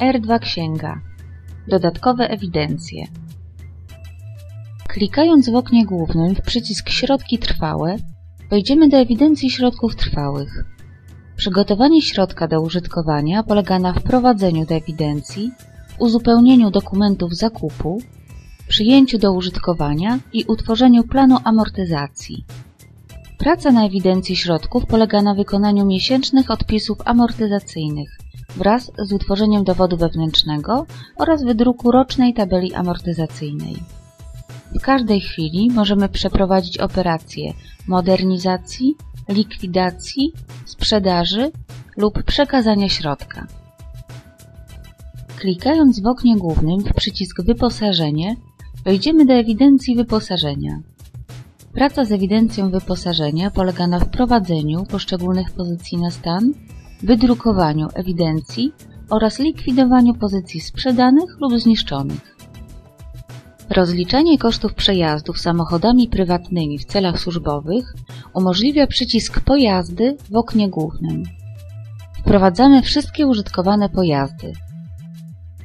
R2 Księga Dodatkowe ewidencje Klikając w oknie głównym w przycisk Środki trwałe, wejdziemy do ewidencji środków trwałych. Przygotowanie środka do użytkowania polega na wprowadzeniu do ewidencji, uzupełnieniu dokumentów zakupu, przyjęciu do użytkowania i utworzeniu planu amortyzacji. Praca na ewidencji środków polega na wykonaniu miesięcznych odpisów amortyzacyjnych wraz z utworzeniem dowodu wewnętrznego oraz wydruku rocznej tabeli amortyzacyjnej. W każdej chwili możemy przeprowadzić operacje modernizacji, likwidacji, sprzedaży lub przekazania środka. Klikając w oknie głównym w przycisk Wyposażenie, wejdziemy do ewidencji wyposażenia. Praca z ewidencją wyposażenia polega na wprowadzeniu poszczególnych pozycji na stan, wydrukowaniu ewidencji oraz likwidowaniu pozycji sprzedanych lub zniszczonych. Rozliczenie kosztów przejazdów samochodami prywatnymi w celach służbowych umożliwia przycisk Pojazdy w oknie głównym. Wprowadzamy wszystkie użytkowane pojazdy.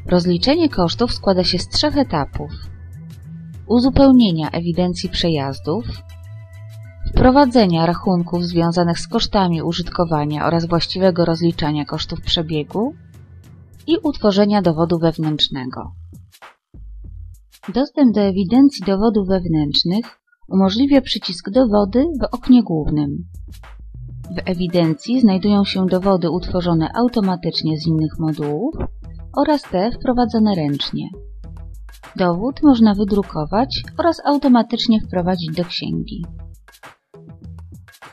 Rozliczenie kosztów składa się z trzech etapów. Uzupełnienia ewidencji przejazdów, wprowadzenia rachunków związanych z kosztami użytkowania oraz właściwego rozliczania kosztów przebiegu i utworzenia dowodu wewnętrznego. Dostęp do ewidencji dowodów wewnętrznych umożliwia przycisk Dowody w oknie głównym. W ewidencji znajdują się dowody utworzone automatycznie z innych modułów oraz te wprowadzone ręcznie. Dowód można wydrukować oraz automatycznie wprowadzić do księgi.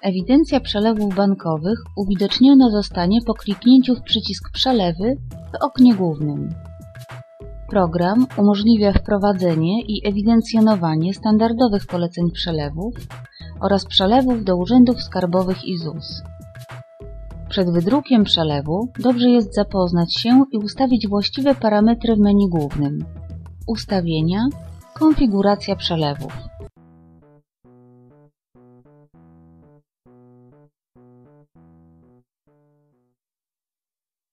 Ewidencja przelewów bankowych uwidoczniona zostanie po kliknięciu w przycisk Przelewy w oknie głównym. Program umożliwia wprowadzenie i ewidencjonowanie standardowych poleceń przelewów oraz przelewów do urzędów skarbowych i ZUS. Przed wydrukiem przelewu dobrze jest zapoznać się i ustawić właściwe parametry w menu głównym Ustawienia, konfiguracja przelewów.